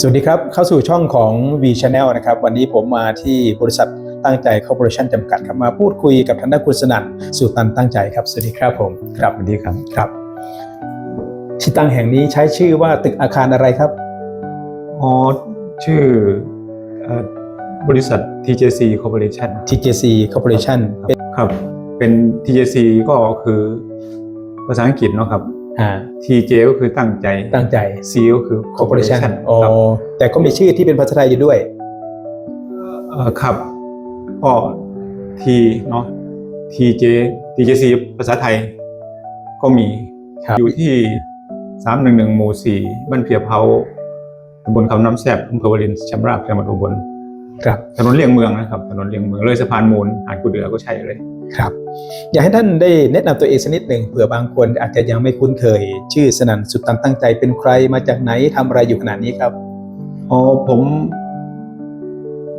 สวัสดีครับ เข้าสู่ช่องของ V Channel นะครับ วันนี้ผมมาที่บริษัทตั้งใจคอร์ปอเรชั่นจำกัดครับมาพูดคุยกับทางด้านคุณสนั่นสุตันตั้งใจครับ สวัสดีครับผมครับสวัสดีครับครับที่ตั้งแห่งนี้ใช้ชื่อว่าตึกอาคารอะไรครับอ๋อชื่อเอ่อบริษัท TJC Corporation TJC Corporation เป็นครับเป็น TJC ก็คือภาษาอังกฤษเนาะครับอ่า TJ ก็คือตั้งใจ ตั้งใจ C ก็คือ Corporation Corporation อ๋อครับแต่ก็มีชื่อที่เป็นภาษาไทยอยู่ด้วยเอ่อครับก็ T เนาะ TJ TJC ภาษาไทย ก็มีครับอยู่ที่ 311 หมู่ 4 บ้านเพียเผาตำบลคำน้ำแซบอำเภอวารินชำราบจังหวัดอุบลครับถนนเลี่ยงเมืองนะครับถนนเลี่ยงเมืองเลยสะพานมูลหาดกุเดือก็ใช่เลย ครับอยากให้ท่านได้แนะนำตัวเองสักนิดหนึ่งเผื่อบางคนอาจจะยังไม่คุ้นเคย ชื่อสนั่นสุตันตั้งใจเป็นใครมาจากไหนทำอะไรอยู่ขนาดนี้ครับอ๋อผม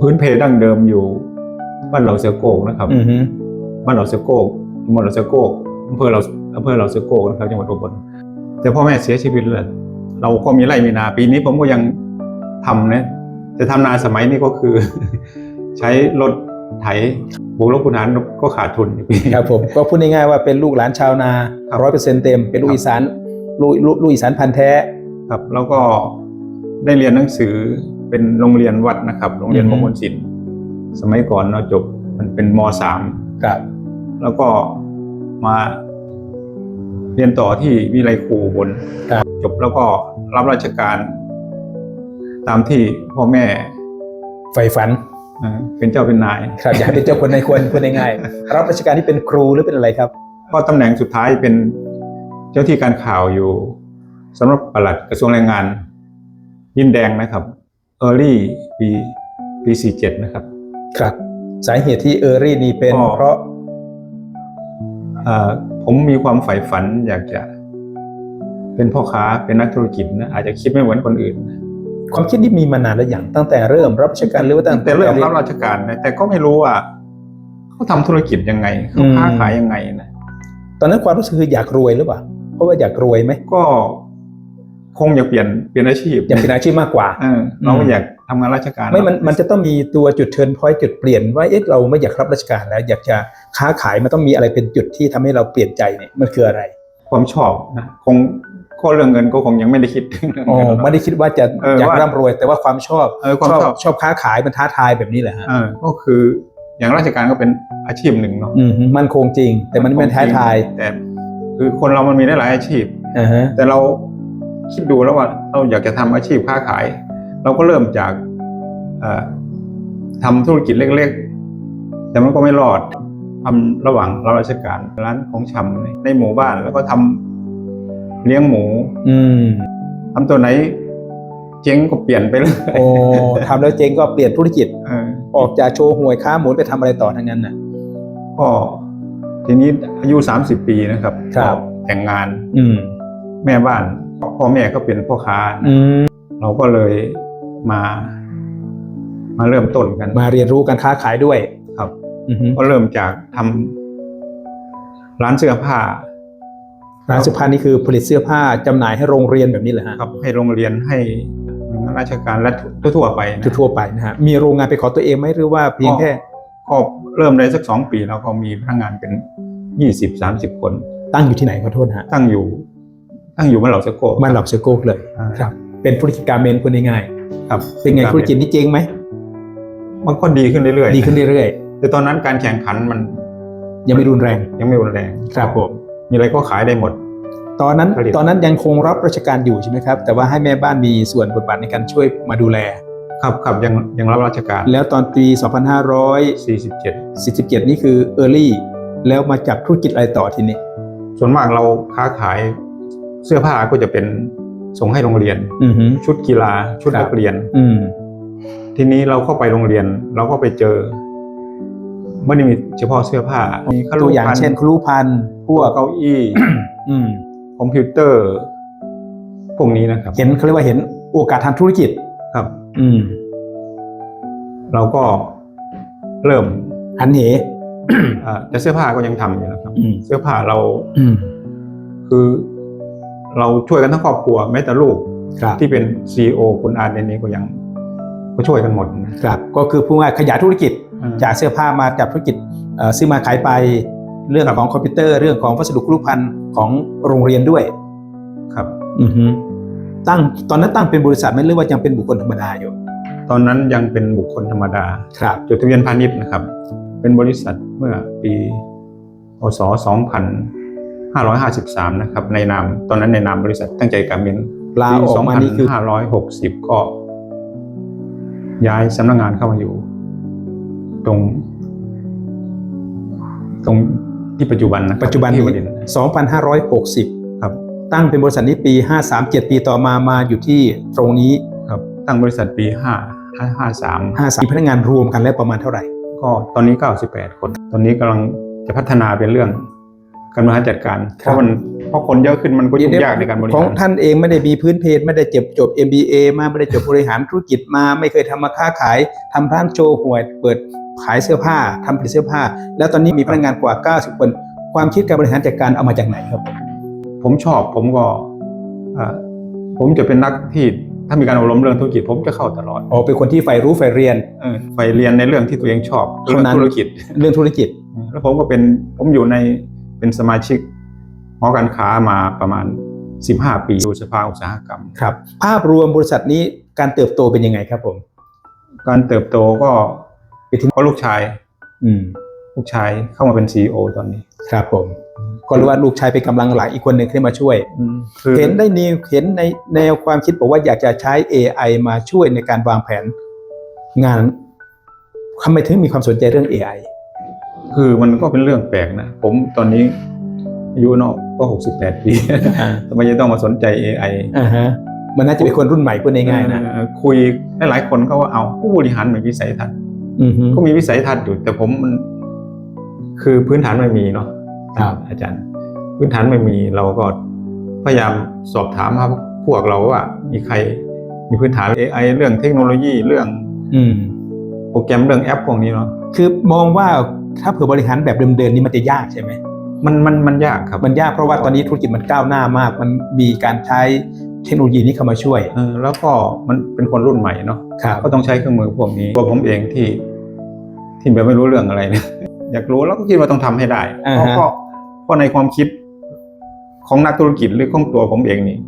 พื้นเพดั้งเดิมอยู่บ้านเหล่าเสือโกกนะครับอือฮึบ้านเหล่าเสือโกกตำบลเหล่าเสือโกกอำเภอเราอำเภอเหล่าเสือโกกนะครับจังหวัดอุบลแต่พ่อแม่เสียชีวิตแล้วเราก็มีไร่มีนาปีนี้ผมก็ยังทำนะแต่ทำนาสมัยนี้ก็คือ ใช้รถไถ บุกรบคุณหารก็ขาดทุนอยู่ปีครับผมก็พูดง่ายๆว่าเป็นลูกหลานชาวนาครับร้อยเปอร์เซ็นต์เต็มเป็นลูกครับอีสานลูกลูกลูกอีสานพันธุ์แท้ครับแล้วก็ได้เรียนหนังสือเป็นโรงเรียนวัดนะครับ โรงเรียนอืมอฮึงคลศิลป์สมัยก่อนเราจบมันเป็นมสามครับแล้วก็มาเรียนต่อที่วิไลครูอุบนครับจบแล้วก็รับราชการ ตามที่พ่อแม่ใฝ่ฝัน เอ่อเป็นเจ้าเป็นนายครับอยากเป็นเจ้าคนในควรพูดง่ายๆรับราชการที่เป็นครูหรือเป็นอะไรครับก็ตำแหน่งสุดท้ายเป็นเจ้าที่การข่าวอยู่สำหรับปลัดกระทรวงแรงงาน ยินแดงนะครับ Early ปีปี47นะครับ ครับ สาเหตุที่เออรี่นี่เป็นก็เพราะเอ่อผมมีความใฝ่ฝันอยากจะ เป็นพ่อค้าเป็นนักธุรกิจนะอาจจะคิดไม่เหมือนคนอื่น ความคิดนี้มีมานานแล้วอย่างตั้งแต่เริ่มรับราชการหรือว่าตั้ตั้งงแต่เริ่มรับราชการนะแต่ก็ไม่รู้ว่าเขาทำธุรกิจยังไงเขาค้าขายยังไงนะตอนนั้นความรู้สึกคืออยากรวยหรือเปล่าเพราะว่าอยากรวยไหมก็คงอยากเปลี่ยนเปลี่ยนอาชีพอยากเป็นอาชีพมากกว่าเออเราก็อยากทำงานราชการไม่มันมันจะต้องมีตัวจุดเทิร์นพอยต์จุดเปลี่ยนว่าเอ๊ะเราไม่อยากรับราชการแล้ว อยากจะค้าขายมันต้องมีอะไรเป็นจุดที่ทำให้เราเปลี่ยนใจเนี่ยมันคืออะไร ความชอบนะคง ก็เรื่องเงินก็คงยังไม่ได้คิดถึงเรื่องอ๋อเงินหรอก ไม่ได้คิดว่าจะเอออยากว่าร่ำรวย แต่ว่าความชอบเออความชอบ ชอบค้าขายมันท้าทายแบบนี้แหละฮะเออก็คืออย่างราชการก็เป็นอาชีพหนึ่งเนาะอืมมันคงจริง แต่มันไม่ท้าทายแต่ คือคนเรามันมีได้หลายอาชีพ อ่าฮะแต่เราคิดดูแล้วว่าเราอยากจะทำอาชีพค้าขาย เราก็เริ่มจากเอ่อทำธุรกิจเล็กๆ แต่มันก็ไม่รอดทำระหว่างเราราชการร้านของชำในในหมู่บ้าน แล้วก็ทำ เลี้ยงหมู อืมทำตัวไหน เจ๊งก็เปลี่ยนไปเลยโอ้ทำแล้วเจ๊งก็เปลี่ยนธุรกิจเออออกจากโชว์หวยค้าหมุนไปทำอะไรต่อทั้งนั้นน่ะก็ทีนี้อายุ30ปีนะครับครับก็แต่งงาน อืม แม่บ้านพ่อแม่ก็เป็นพ่อค้านะอืมเราก็เลยมา มาเริ่มต้นกัน มาเรียนรู้การค้าขายด้วยครับอือฮึก็เริ่มจากทำร้านเสื้อผ้า ร้านเสื้อผ้านี่คือผลิตเสื้อผ้าจำหน่ายให้โรงเรียนแบบนี้เหรอฮะครับให้โรงเรียนให้หน่วยงานราชการและทั่วๆไปนะทั่วๆไปนะฮะมีโรงงานไปนขอตัวเองไหมหรือว่าเพียงแค่ก็เริ่มได้สักสองปีแล้วก็มีพนักงานเป็นยี่สิบสามสิบคน ตั้งอยู่ที่ไหนขอโทษนะฮะตั้งอยู่ ตั้งอยู่บ้านเหล่าสะโกบ้านหลับเซโกกเลยอ่าครับ เป็นธุรกิจการเมนพูดง่ายครับๆเป็นไงธุรกิจนี้เจ๊งไหมมันก็ดีขึ้นเรื่อยๆดีขึ้นเรื่อยแต่ตอนนั้นการแข่งขันมันๆยังไม่รุนแรง ยังไม่รุนแรงครับผม มีอะไรก็ขายได้หมด ตอนนั้นผลิตตอนนั้นยังคงรับราชการอยู่ใช่ไหมครับ แต่ว่าให้แม่บ้านมีส่วนบทบาทในการช่วยมาดูแล ครับครับยังยังรับราชการ แล้วตอนปี47 2547 นี่คือ Early แล้วมาจับธุรกิจอะไรต่อทีนี้ ส่วนมากเราค้าขายเสื้อผ้าก็จะเป็นส่งให้โรงเรียนอือฮึชุดกีฬาชุดครับนักเรียนอืมทีนี้เราเข้าไปโรงเรียน เราก็ไปเจอ ไม่ได้มีเฉพาะเสื้อผ้า มีขตัวอย่างพันธ์เช่นครูพันธุ์พพววกกเก้าอี้อืมคอมพิวเตอร์ พวกนี้นะครับเห็นเขาเรียกว่าเห็นโอกาสทางธุรกิจ ครับ อืมเราก็เริ่ม หันเห อ่าแต่เสื้อผ้าก็ยังทำอยู่นะครับ อืม เสื้อผ้าเราอืมคือเราช่วยกันทั้งครอบครัวแม้แต่ลูกครับที่เป็น CEO คุณอาร์เดนนี้ก็ยังก็ช่วยกันหมดนะครับก็คือพูดง่ายๆขยายธุรกิจอืม จากเสื้อผ้ามาจากธุรกิจเอ่อซื้อมาขายไปเรื่องครับของคอมพิวเตอร์เรื่องของวัสดุครุภัณฑ์ของโรงเรียนด้วย ครับ อือฮึตั้งตอนนั้นตั้งเป็นบริษัทไหม่หรือว่ายังเป็นบุคคลธรรมดาอยู่ ตอนนั้นยังเป็นบุคคลธรรมดาครับจดทะเบียนพาณิชย์นะครับ เป็นบริษัทเมื่อปีพศ2553 นะครับ ในนามตอนนั้นในนามบริษัทตั้งใจการบินลาออกมานี่คือ2560 ก็ย้ายสำนักงานเข้ามาอยู่ ตรง ตรงที่ปัจจุบันนะครัปัจจุบันที่นี้วดินทร์2560 ครับ ตั้งเป็นบริษัทนี้ปี 53 7 ปีต่อมามาอยู่ที่ตรงนี้ครับตั้งบริษัทปี 5 53 53มีพนักงานรวมกันแล้วประมาณเท่าไหร่ ก็ตอนนี้ 98 คน ตอนนี้กำลังจะพัฒนาเป็นเรื่องการบริหารจัดการเพครับราะมันเพราะคนเยอะขึ้นมันก็ยุ่งยากในการบริขอหางรท่านเองไม่ได้มีพื้นเพไม่ได้เจ็บจบ MBA มาไม่ได้จบบริหารธุรกิจมา ไม่เคยทำมาค้าขายทำร้านโชว์หวยเปิด ขายเสื้อผ้าทำผลิตเสื้อผ้า แล้วตอนนี้มีพนักงานกว่า 90 คน ความคิดการบริหารจัดการเอามาจากไหนครับ ผมชอบผมก็อ่าผมจะเป็นนักที่ถ้ามีการอบรมเรื่องธุรกิจผมจะเข้าตลอดอ๋อเป็นคนที่ใฝ่รู้ใฝ่เรียนเออไปเรียนในเรื่องที่ตัวเองชอบเรื่องเท่านั้นธุรกิจเรื่องธุรกิจ แล้วผมก็เป็นผมอยู่ในเป็นสมาชิกหอการค้ามาประมาณ 15 ปีอยู่สภาอุตสาหกรรมครับ ภาพรวมบริษัทนี้การเติบโตเป็นยังไงครับผม การเติบโตก็ ไปที่เพราะลูกชาย อืม ลูกชายเข้ามาเป็น CEO ตอนนี้ ครับผม ก็รู้ว่าลูกชายเป็นกำลังหลักอีกคนหนึ่งที่มาช่วยคือเห็นได้นิวเห็นในแนวความคิดบอกว่าอยากจะใช้ AI มาช่วยในการวางแผนงานทำไมถึงมีความสนใจเรื่อง AI คือมันก็เป็นเรื่องแปลกนะ ผมตอนนี้อายุเนาะก็68ปีอ่าทำไมจะต้องมาสนใจ AI อ่าฮะมันน่าจะเป็นคนรุ่นใหม่พูดง่ายๆนะ เอ่อคุยหลายๆคนก็ว่าเอาผู้บริหารมีวิสัยทัศน์อือฮึ ก็มีวิสัยทัศน์อยู่ แต่ผมมันคือพื้นฐานไม่มีเนาะครับ อาจารย์ พื้นฐานไม่มีเราก็พยายามสอบถามหาพวกเราว่า มีใครมีพื้นฐาน AI เรื่องเทคโนโลยีเรื่อง อืมโปรแกรมเรื่องแอปพวกนี้เนาะคือมองว่าถ้าเผื่อบริหารแบบเดิมๆนี่มันจะยากใช่ไหมมันมันมันยากครับ มันยากเพราะว่าตอนนี้ธุรกิจมันก้าวหน้ามาก มันมีการใช้เทคโนโลยีนี้เข้ามาช่วยเออแล้วก็มันเป็นคนรุ่นใหม่เนาะครับก็ต้องใช้เครื่องมือพวกนี้ตัวผมเองที่ ที่แบบไม่รู้เรื่องอะไรเนี่ยอยากรู้แล้วก็คิดว่าต้องทำให้ได้อ่าเพราะฮะเพราะเพราะในความคิดของนักธุรกิจหรือของตัวผมเองนี่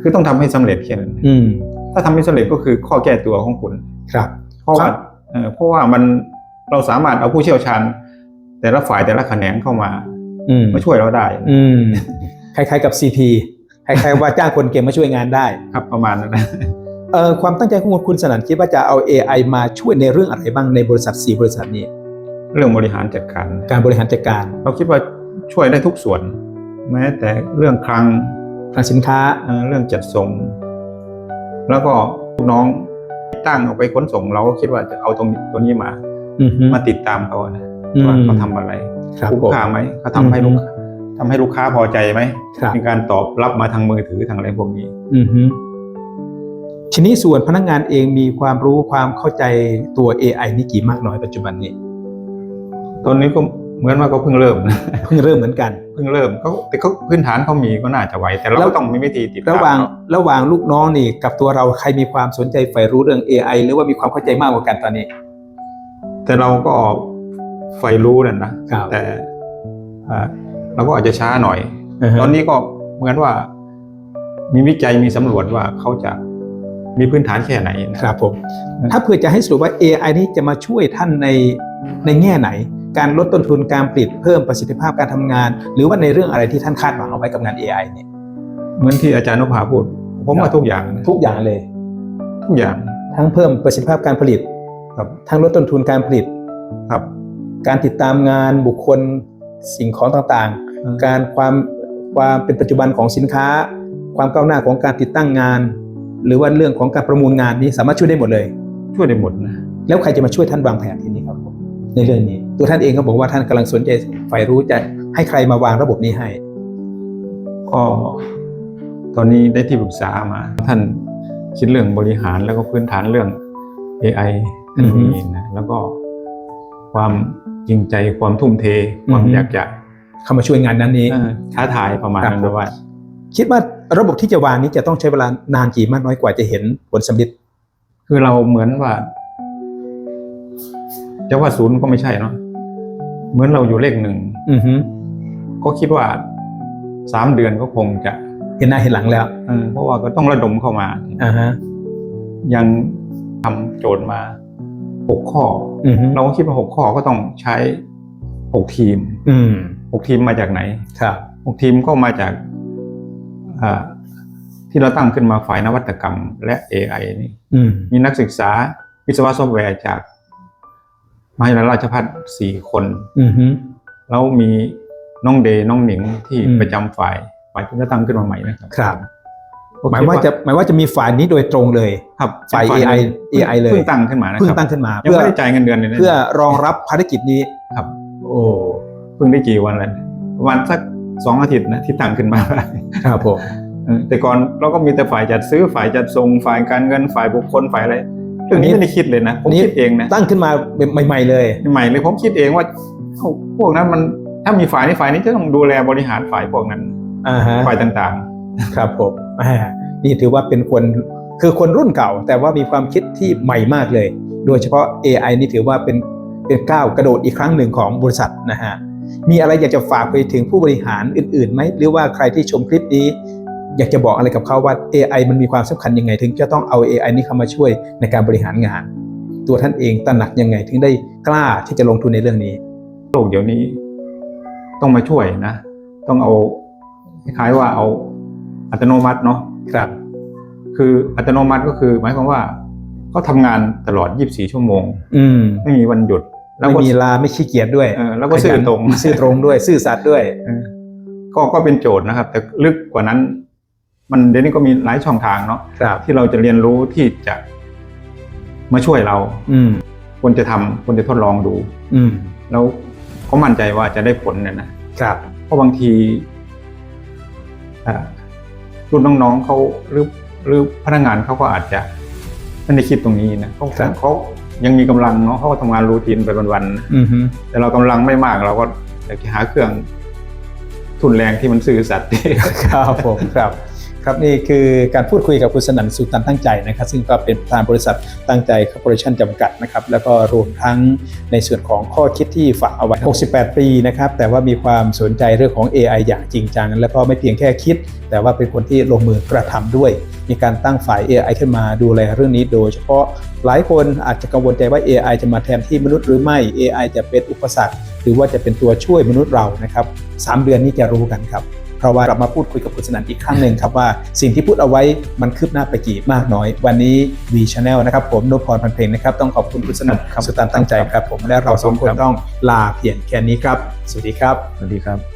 คือต้องทำให้สำเร็จแค่นั้นอืมถ้าทำไม่สำเร็จก็คือข้อแก้ตัวของคุณครับ เพราะว่าครับเอ่อเพราะว่ามันเราสามารถเอาผู้เชี่ยวชาญ แต่ละฝ่ายแต่ละแขนงเข้ามาอืมมาช่วยเราได้ อืมคล้ายๆกับ CP คล้ายๆว่าจ้างคนเก่งมาช่วยงานได้ ครับประมาณนั้นนะเอ่อ ความตั้งใจของคุณคุณสนั่นคิดว่าจะเอา AI มาช่วยในเรื่องอะไรบ้างในบริษัท4บริษัทนี้ เรื่องบริหารจัดการ การบริหารจัดการ เราคิดว่าช่วยได้ทุกส่วน แม้แต่เรื่องคลังทางสินค้าเอ่อเรื่องจัดส่ง แล้วก็ลูกน้องตั้งเอาไปขนส่งเราก็คิดว่าจะเอาตรงนี้ตัวนี้มาอือฮึมาติดตามเขานะอืมว่าเขาทำอะไรครับคุ้มผมค่าไหมเขาทำให้อืมลูกค้าทำให้ลูกค้าพอใจไหมครับมีการตอบรับมาทางมือถือทางอะไรพวกนี้อือฮึ ทีนี้ส่วนพนักงานเองมีความรู้ความเข้าใจตัว AI นี่กี่มากน้อยปัจจุบันนี้ ตอนนี้ก็เหมือนว่าก็เพิ่งเริ่มนะเพิ่งเริ่มเหมือนกันเพิ่งเริ่มเขาแต่เขาพื้นฐานเขามีก็น่าจะไหวแต่เราแล้วก็ต้องมีวิธีติดตามระหว่างเนอะระหว่างลูกน้องนี่กับตัวเราใครมีความสนใจใฝ่รู้เรื่อง AI หรือว่ามีความเข้าใจมากกว่ากันตอนนี้ แต่เราก็ใฝ่รู้นั่นนะครับแต่อ่าเราก็อาจจะช้าหน่อย ตอนนี้ก็เหมือนว่า มีวิจัยมีสำรวจว่าเขาจะ มีพื้นฐานแค่ไหนนะครับผมถ้าเผื่อจะให้สรุปว่า AI นี้จะมาช่วยท่านในในแง่ไหน การลดต้นทุนการผลิตเพิ่มประสิทธิภาพการทำงาน หรือว่าในเรื่องอะไรที่ท่านคาดหวังเอาไว้กับงาน AI เนี่ยเหมือนที่อาจารย์นภาพูด ผมครัว่าบทุกอย่างนะทุกอย่างเลย ทุกอย่างทั้งเพิ่มประสิทธิภาพการผลิตครับทั้งลดต้นทุนการผลิตครับ การติดตามงานบุคคลสิ่งของต่างอืมๆการความความเป็นปัจจุบันของสินค้า ความก้าวหน้าของการติดตั้งงาน หรือว่าเรื่องของการประมูลงานนี้สามารถช่วยได้หมดเลย ช่วยได้หมดนะแล้วใครจะมาช่วยท่านวางแผนทีนี้ครับผมในเรื่องนี้ ตัวท่านเองก็บอกว่าท่านกำลังสนใจใฝ่รู้จะให้ใครมาวางระบบนี้ให้ก็ตอนนี้ได้ที่ปรึกษามา ท่านคิดเรื่องบริหารแล้วก็พื้นฐานเรื่อง AI ท่านมีนะแล้วก็ความจริงใจความทุ่มเทความอือฮึอยากจะเข้ามาช่วยงานนั้นนี้เออท้าทายประมาณนั้นครับนะว่า คิดว่า ระบบที่จะวางนี้จะต้องใช้เวลานานกี่มากน้อยกว่าจะเห็นผลสำเร็จคือเราเหมือนว่าจะว่าศูนย์ก็ไม่ใช่เนาะเหมือนเราอยู่เลขหนึ่งอือฮึก็คิดว่าสามเดือนก็คงจะเห็นหน้าเห็นหลังแล้วเออเพราะว่าก็ต้องระดมเข้ามา อ่าฮะ ยังทำโจทย์มาหกข้ออือฮึเราก็คิดว่าหกข้อก็ต้องใช้หกทีมอืมหกทีมมาจากไหนครับ หกทีมก็มาจากอ่า ที่เราตั้งขึ้นมาฝ่ายนวัตกรรม และ AI นี่อืมมีนักศึกษาวิศวะซอฟต์แวร์จากมหาวิทยาลัยราชภัฏสี่คนอือฮึแล้วมีน้องเดย์น้องหนิงที่อืมประจำฝ่ายฝ่ายที่เราตั้งขึ้นมาใหม่นะครับครับก็หมายคิดว่าจะหมายว่าจะมีฝ่ายนี้โดยตรงเลย ครับฝ่ายเป็น AI พิ่ง AI เลยเพิ่งตั้งขึ้นมานะเพิ่งครับตั้งขึ้นมายังเพื่อไม่ได้จ่ายเงินเดือนเลยนะเพื่อรองรับภารกิจนี้ครับ โอ้เพิ่งได้กี่วันแล้วประมาณสัก สองอาทิตย์นะที่ตั้งขึ้นมาครับผมเออแต่ก่อนเราก็มีแต่ฝ่ายจัดซื้อฝ่ายจัดส่งฝ่ายการเงินฝ่ายบุคคลฝ่ายอะไรเรื่องนี้ไม่ได้คิดเลยนะผมคิดเองนะตั้งขึ้นมาใหม่ๆเลยใหม่เลยผมคิดเองว่าเอ้าพวกนั้นมันถ้ามีฝ่ายนี้ฝ่ายนี้จะต้องดูแลบริหารฝ่ายพวกนั้นอ่าฮะฝ่ายต่างครับผมอ่านี่ถือว่าเป็นคนคือคนรุ่นเก่า แต่ว่ามีความคิดที่ใหม่มากเลย โดยเฉพาะ AI นี่ถือว่าเป็นเป็นก้าวกระโดดอีกครั้งหนึ่งของบริษัทนะฮะ มีอะไรอยากจะฝากไปถึงผู้บริหารอื่นๆไหมหรือว่าใครที่ชมคลิปนี้ อยากจะบอกอะไรกับเขาว่า AI มันมีความสำคัญยังไง ถึงจะต้องเอา AI นี้เข้ามาช่วยในการบริหารงาน ตัวท่านเองตระหนักยังไง ถึงได้กล้าที่จะลงทุนในเรื่องนี้ๆโลกเดี๋ยวนี้ ต้องมาช่วยนะ ต้องเอาคล้ายๆว่าเอาอัตโนมัติเนาะครับ คืออัตโนมัติก็คือ หมายความว่าเขาทำงานตลอด 24 ชั่วโมง อืมไม่มีวันหยุดแล้ว ไม่ก็มีลาไม่ขี้เกียจด้วยเออแล้วก็ซื่อตรงซื่อตรงด้วย ซื่อสัตย์ด้วยเออก็ก็เป็นโจทย์นะครับ แต่ลึกกว่านั้น มันเดี๋ยวนี้ก็มีหลายช่องทางเนาะครับที่เราจะเรียนรู้ที่จะมาช่วยเรา อืมควรจะทำควรจะทดลองดู อืมแล้วก็มั่นใจว่าจะได้ผลเนี่ยนะครับเพราะบางทีอ่ารุ่นน้องๆเขาหรือหรือพนักงานเขาก็อาจจะไม่ได้คิดตรงนี้นะเขาครับเขา ยังมีกำลังเนาะเขาก็ทำงานรูทีนไปวันๆนะอืมฮึแต่เรากำลังไม่มากเราก็อยากจะหาเครื่องทุนแรงที่มันซื่อสัตย์ครับผมครับครับนี่คือการพูดคุยกับคุณสนั่นสุตันตั้งใจนะครับ ซึ่งก็เป็นประธานบริษัทตั้งใจคอร์ปอเรชั่นจำกัดนะครับ แล้วก็รวมทั้งในส่วนของข้อคิดที่ฝากเอาไว้ 68 ปีนะครับ แต่ว่ามีความสนใจเรื่องของ AI อย่างจริงจัง แล้วก็ไม่เพียงแค่คิด แต่ว่าเป็นคนที่ลงมือกระทำด้วย มีการตั้งฝ่าย AI ขึ้นมาดูแลเรื่องนี้โดยเฉพาะหลายคนอาจจะกังวลใจว่า AI จะมาแทนที่มนุษย์หรือไม่ AI จะเป็นอุปสรรค หรือว่าจะเป็นตัวช่วยมนุษย์เรานะครับสามเดือนนี้จะรู้กันครับเพราะว่ากลับมาพูดคุยกับคุณสนันอีกครั้งหนึ่งครับว่าสิ่งที่พูดเอาไว้มันคืบหน้าไปกี่มากน้อย วันนี้ V Channel นะครับผมนพพรพันเพลงนะครับต้องขอบคุณคุณสนันครับสุตันตั้งใจครับผมและเราสองคนต้องลาเพียงแค่นี้ครับ สวัสดีครับ สวัสดีครับ